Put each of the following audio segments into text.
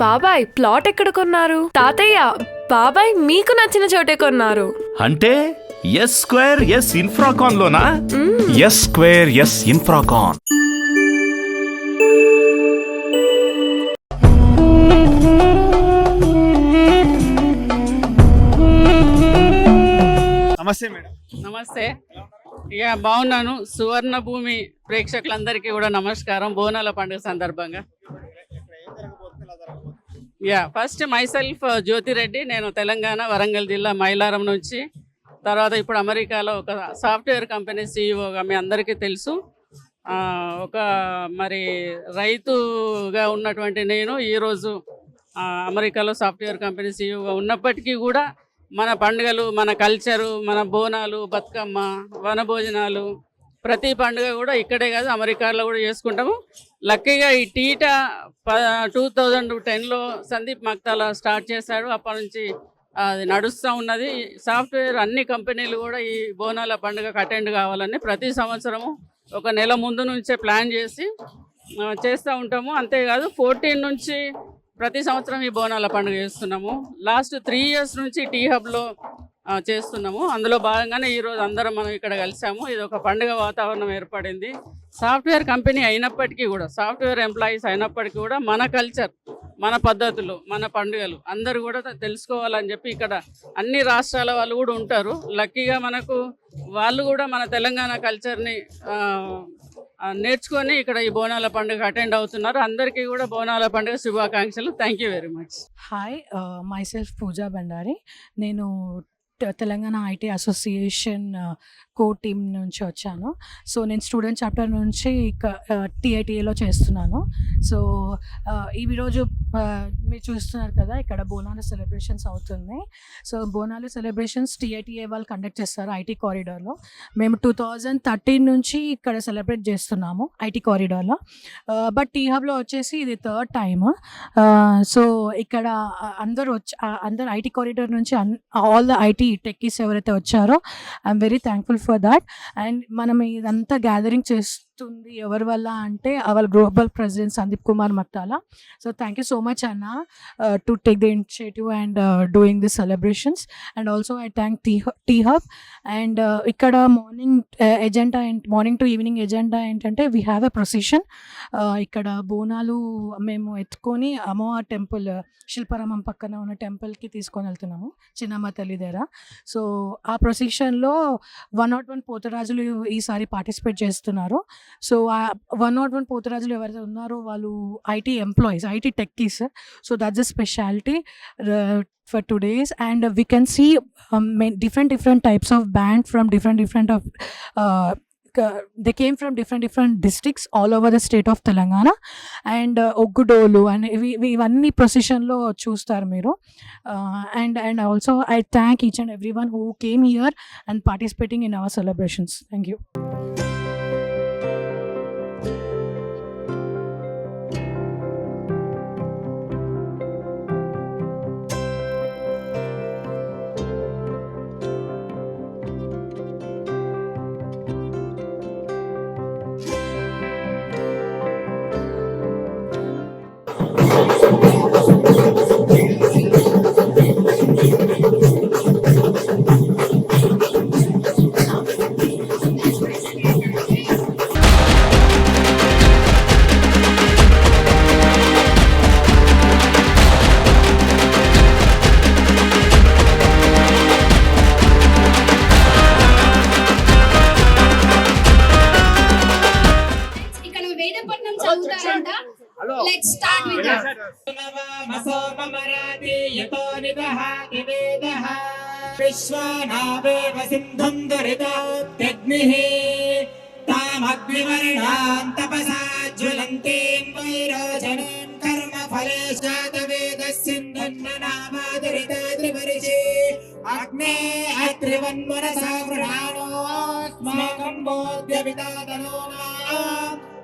బాబాయ్ ప్లాట్ ఎక్కడ కొన్నారు? తాతయ్య బాబాయ్ మీకు నచ్చిన చోటే కొన్నారు. అంటే ఎస్ స్క్వేర్ ఎస్ ఇన్ఫ్రాకాన్ లోనా? ఎస్ స్క్వేర్ ఎస్ ఇన్ఫ్రాకాన్ నమస్తే మేడం. నమస్తే. ఇక బాగున్నాను. సువర్ణ భూమి ప్రేక్షకులందరికీ కూడా నమస్కారం. బోనాల పండుగ సందర్భంగా. Yeah first myself uh, Jyothi Reddy నేను తెలంగాణ వరంగల్ జిల్లా మైలారం నుంచి. తర్వాత ఇప్పుడు అమెరికాలో ఒక సాఫ్ట్వేర్ కంపెనీ సీఈఓగా మీ అందరికీ తెలుసు. ఒక మరి రైతుగా ఉన్నటువంటి నేను ఈరోజు అమెరికాలో సాఫ్ట్వేర్ కంపెనీ సీఈఓగా ఉన్నప్పటికీ కూడా మన పండుగలు మన కల్చరు మన బోనాలు బతుకమ్మ వనభోజనాలు ప్రతి పండుగ కూడా ఇక్కడే కాదు అమెరికాలో కూడా చేసుకుంటాము. లక్కీగా ఈ టీటా ప టూ థౌజండ్ టెన్లో సందీప్ మక్తాల స్టార్ట్ చేశాడు. అప్పటి నుంచి అది నడుస్తూ ఉన్నది. సాఫ్ట్వేర్ అన్ని కంపెనీలు కూడా ఈ బోనాల పండుగకు అటెండ్ కావాలని ప్రతి సంవత్సరము ఒక నెల ముందు నుంచే ప్లాన్ చేసి చేస్తూ ఉంటాము. అంతేకాదు ఫోర్టీన్ నుంచి ప్రతి సంవత్సరం ఈ బోనాల పండుగ చేస్తున్నాము. లాస్ట్ త్రీ ఇయర్స్ నుంచి టీ హబ్లో చేస్తున్నాము. అందులో భాగంగానే ఈరోజు అందరం మనం ఇక్కడ కలిసాము. ఇది ఒక పండుగ వాతావరణం ఏర్పడింది. సాఫ్ట్వేర్ కంపెనీ అయినప్పటికీ కూడా సాఫ్ట్వేర్ ఎంప్లాయీస్ అయినప్పటికీ కూడా మన కల్చర్ మన పద్ధతులు మన పండుగలు అందరూ కూడా తెలుసుకోవాలని చెప్పి ఇక్కడ అన్ని రాష్ట్రాల వాళ్ళు కూడా ఉంటారు. లక్కీగా మనకు వాళ్ళు కూడా మన తెలంగాణ కల్చర్ని నేర్చుకొని ఇక్కడ ఈ బోనాల పండుగ అటెండ్ అవుతున్నారు. అందరికీ కూడా బోనాల పండుగ శుభాకాంక్షలు. Thank you very much hi myself Pooja Bandari నేను Telangana IT association co team నుంచి వచ్చాను. సో నేను స్టూడెంట్ చాప్టర్ నుంచి టీఐటీఏలో చేస్తున్నాను. సో ఈ రోజు మీరు చూస్తున్నారు కదా ఇక్కడ బోనాలు సెలబ్రేషన్స్ అవుతుంది సో బోనాలు సెలబ్రేషన్స్ టీఐటీఏ వాళ్ళు కండక్ట్ చేస్తారు ఐటీ కారిడార్లో. మేము టూ థౌజండ్ థర్టీన్ నుంచి ఇక్కడ సెలబ్రేట్ చేస్తున్నాము ఐటీ కారిడార్లో. బట్ టీ హబ్లో వచ్చేసి ఇది థర్డ్ టైమ్. సో ఇక్కడ అందరూ వచ్చి అందరు ఐటీ కారిడార్ నుంచి ఆల్ ద ఐటీ టెక్కీస్ ఎవరైతే వచ్చారో I'm very thankful for that and మనం ఇదంతా గ్యాదరింగ్ చేస్తూ వస్తుంది. ఎవరి వల్ల అంటే our global president Sandeep Kumar Maktala so thank you so much అన్న to take the initiative and doing the celebrations and also I thank T T hub and ఇక్కడ morning agenda morning to evening agenda ఏంటంటే we have a procession ఇక్కడ బోనాలు మేము ఎత్తుకొని అమ్మవారి temple Shilparamam పక్కన ఉన్న టెంపుల్కి తీసుకొని వెళ్తున్నాము చిన్నమ్మ తల్లి దగ్గర. సో ఆ ప్రొసిషన్లో వన్ నాట్ వన్ పోతరాజులు ఈసారి పార్టిసిపేట్ చేస్తున్నారు. సో వన్ నాట్ వన్ పోతరాజులు ఎవరైతే ఉన్నారో వాళ్ళు IT employees IT techies. So that's a speciality for two days. And we can see different different types of band from different different of the came from different different districts all over the state of Telangana. And ఒగ్గుడోలు అని ఇవన్నీ ప్రొసిషన్లో చూస్తారు మీరు. And and also I thank each and everyone who came here and participating in our celebrations. Thank you. Let's start with విశ్వానావేవ సింధుం దురితాగ్నిః తామగ్నివర్ణాం తపసా జ్వలంతీం వైరోచనీం కర్మ ఫలే శాతవేద సింధన్ననామాదురితాద్రిపరిచే అగ్నే అత్రివన్మనసా గృహాణోస్మాకం బోధ్యపితాతనోనా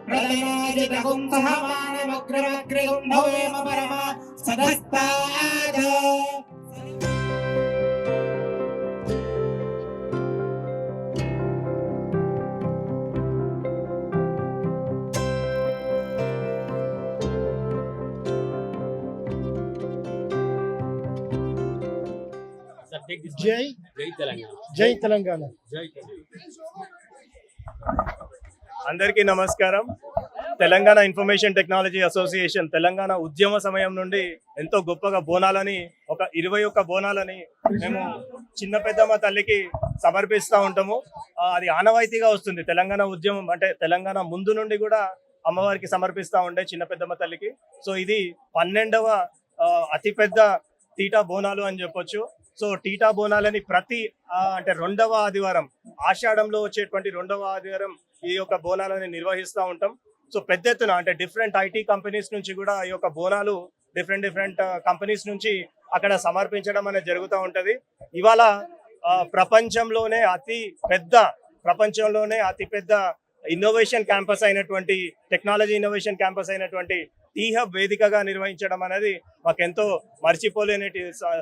ప్రళయాజితగుం సహమానమగ్రమగ్రగం భవేమ పరమ సదస్తాయ జై జై తెలంగాణ. జై తెలంగాణ. జై తెలంగాణ. అందరికీ నమస్కారం. Telangana information technology association Telangana ఉద్యమ సమయం నుండి ఎంతో గొప్పగా బోనాలని ఒక ఇరవై ఒక్క బోనాలని మేము చిన్న పెద్దమ్మ తల్లికి సమర్పిస్తూ ఉంటాము. అది ఆనవాయితీగా వస్తుంది. తెలంగాణ ఉద్యమం అంటే తెలంగాణ ముందు నుండి కూడా అమ్మవారికి సమర్పిస్తూ ఉండే చిన్న పెద్దమ్మ తల్లికి. సో ఇది పన్నెండవ అతిపెద్ద తీటా బోనాలు అని చెప్పొచ్చు. సో టీటా బోనాలని ప్రతి అంటే రెండవ ఆదివారం ఆషాఢంలో వచ్చేటువంటి రెండవ ఆదివారం ఈ యొక్క బోనాలని నిర్వహిస్తూ ఉంటాం. సో పెద్ద ఎత్తున అంటే డిఫరెంట్ ఐటీ కంపెనీస్ నుంచి కూడా ఈ యొక్క బోనాలు డిఫరెంట్ డిఫరెంట్ కంపెనీస్ నుంచి అక్కడ సమర్పించడం అనేది జరుగుతూ ఉంటుంది. ఇవాళ ప్రపంచంలోనే అతి పెద్ద ప్రపంచంలోనే అతి పెద్ద ఇన్నోవేషన్ క్యాంపస్ అయినటువంటి టెక్నాలజీ ఇన్నోవేషన్ క్యాంపస్ అయినటువంటి టీ హబ్ వేదికగా నిర్వహించడం అనేది మాకెంతో మర్చిపోలేని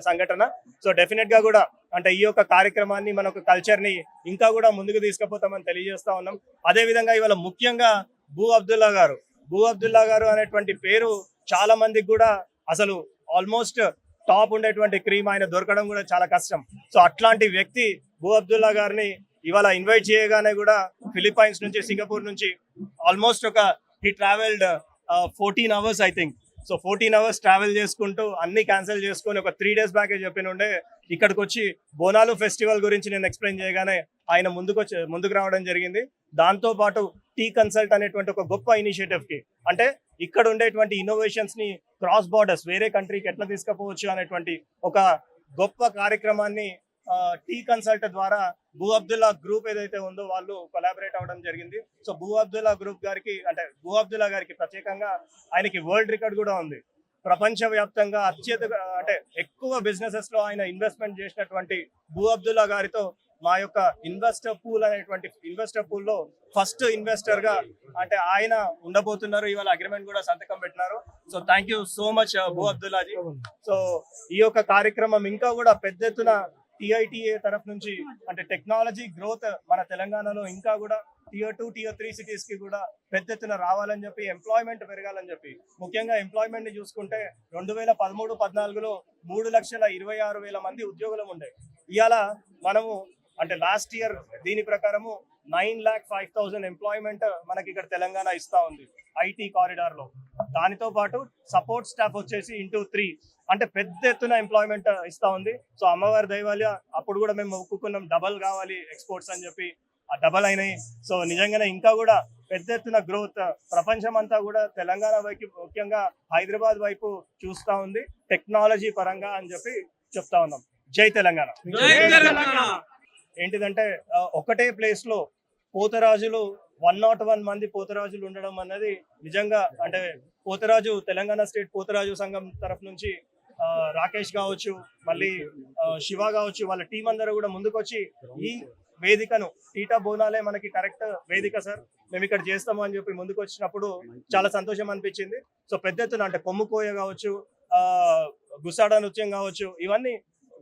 సంఘటన. సో డెఫినెట్గా కూడా అంటే ఈ యొక్క కార్యక్రమాన్ని మన కల్చర్ని ఇంకా కూడా ముందుకు తీసుకుపోతామని తెలియజేస్తా ఉన్నాం. అదే విధంగా ఇవాళ ముఖ్యంగా భూ అబ్దుల్లా గారు. భూ అబ్దుల్లా గారు అనేటువంటి పేరు చాలా మందికి కూడా అసలు ఆల్మోస్ట్ టాప్ ఉండేటువంటి క్రీమ్ ఆయన దొరకడం కూడా చాలా కష్టం. సో అట్లాంటి వ్యక్తి భూ అబ్దుల్లా గారిని ఇవాళ ఇన్వైట్ చేయగానే కూడా ఫిలిప్పైన్స్ నుంచి సింగపూర్ నుంచి ఆల్మోస్ట్ ఒక he travelled fourteen hours I think so fourteen hours travel చేసుకుంటూ అన్ని క్యాన్సిల్ చేసుకొని ఒక త్రీ డేస్ బ్యాకే చెప్పినుండే ఇక్కడికి వచ్చి బోనాలు ఫెస్టివల్ గురించి నేను ఎక్స్ప్లెయిన్ చేయగానే ఆయన ముందుకు ముందుకు రావడం జరిగింది. దాంతో పాటు టీ కన్సల్ట్ అనేటువంటి ఒక గొప్ప ఇనిషియేటివ్కి అంటే ఇక్కడ ఉండేటువంటి ఇన్నోవేషన్స్ని క్రాస్ బార్డర్స్ వేరే కంట్రీకి ఎట్లా తీసుకుపోవచ్చు అనేటువంటి ఒక గొప్ప కార్యక్రమాన్ని టీ కన్సల్ట్ ద్వారా భూ అబ్దుల్లా గ్రూప్ ఏదైతే ఉందో వాళ్ళు కొలాబరేట్ అవ్వడం జరిగింది. సో భూ అబ్దుల్లా గ్రూప్ గారికి అంటే భూ అబ్దుల్లా గారికి ప్రత్యేకంగా ఆయనకి వరల్డ్ రికార్డ్ కూడా ఉంది. ప్రపంచ వ్యాప్తంగా అత్యధిక అంటే ఎక్కువ బిజినెసెస్లో ఆయన ఇన్వెస్ట్మెంట్ చేసినటువంటి భూ అబ్దుల్లా గారితో మా యొక్క ఇన్వెస్టర్ పూల్ అనేటువంటి ఇన్వెస్టర్ పూల్లో ఫస్ట్ ఇన్వెస్టర్గా అంటే ఆయన ఉండబోతున్నారు. ఇవాళ అగ్రిమెంట్ కూడా సంతకం పెట్టినారు. So thank you so much భూ అబ్దుల్లాజీ. సో ఈ యొక్క కార్యక్రమం ఇంకా కూడా పెద్ద ఎత్తున టిఐటిఏ తరఫు నుంచి అంటే టెక్నాలజీ గ్రోత్ మన తెలంగాణలో ఇంకా కూడా టియర్ టూ టియర్ త్రీ సిటీస్కి కూడా పెద్ద ఎత్తున రావాలని చెప్పి ఎంప్లాయ్మెంట్ పెరగాలని చెప్పి ముఖ్యంగా ఎంప్లాయ్మెంట్ని చూసుకుంటే రెండు వేల పదమూడు పద్నాలుగులో మూడు లక్షల ఇరవై ఆరు వేల మంది ఉద్యోగులు ఉండే. ఇవాళ మనము అంటే లాస్ట్ ఇయర్ దీని ప్రకారము nine lakh five thousand employment మనకి ఇక్కడ తెలంగాణ ఇస్తా ఉంది ఐటీ కారిడార్లో. దానితో పాటు సపోర్ట్ స్టాఫ్ వచ్చేసి ఇంటూ త్రీ. అంటే పెద్ద ఎత్తున ఎంప్లాయ్మెంట్ ఇస్తా ఉంది. సో అమ్మవారి దైవాల్య అప్పుడు కూడా మేము ఒప్పుకున్నాం డబల్ కావాలి ఎక్స్పోర్ట్స్ అని చెప్పి. ఆ డబల్ అయినాయి. సో నిజంగానే ఇంకా కూడా పెద్ద ఎత్తున గ్రోత్ ప్రపంచం అంతా కూడా తెలంగాణ వైపు ముఖ్యంగా హైదరాబాద్ వైపు చూస్తా ఉంది. టెక్నాలజీ పరంగా అని చెప్పి చెప్తా ఉన్నాం. జై తెలంగాణ. ఏంటిదంటే ఒకటే ప్లేస్లో పోతరాజులు వన్ నాట్ వన్ మంది పోతరాజులు ఉండడం అన్నది నిజంగా అంటే పోతరాజు తెలంగాణ స్టేట్ పోతరాజు సంఘం తరఫు నుంచి రాకేష్ కావచ్చు మళ్ళీ శివ కావచ్చు వాళ్ళ టీం అందరూ కూడా ముందుకొచ్చి ఈ వేదికను టీటా బోనాలే మనకి కరెక్ట్ వేదిక సార్. మేము ఇక్కడ చేస్తాము అని చెప్పి ముందుకు వచ్చినప్పుడు చాలా సంతోషం అనిపించింది. సో పెద్ద ఎత్తున అంటే కొమ్ముకోయ కావచ్చు ఆ నృత్యం కావచ్చు ఇవన్నీ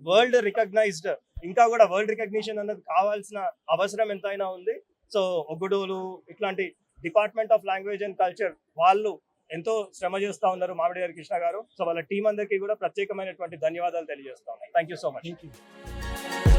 వరల్డ్ రికగ్నైజ్డ్ ఇంకా కూడా వరల్డ్ రికగ్నిషన్ అన్నది కావాల్సిన అవసరం ఎంతైనా ఉంది. సో ఒగ్గుడోలు ఇట్లాంటి department of language and culture వాళ్ళు ఎంతో శ్రమ చేస్తా ఉన్నారు మామిడి గారి కృష్ణ గారు. సో వాళ్ళ టీం అందరికీ కూడా ప్రత్యేకమైనటువంటి ధన్యవాదాలు తెలియజేస్తాం థ్యాంక్ యూ సో మచ్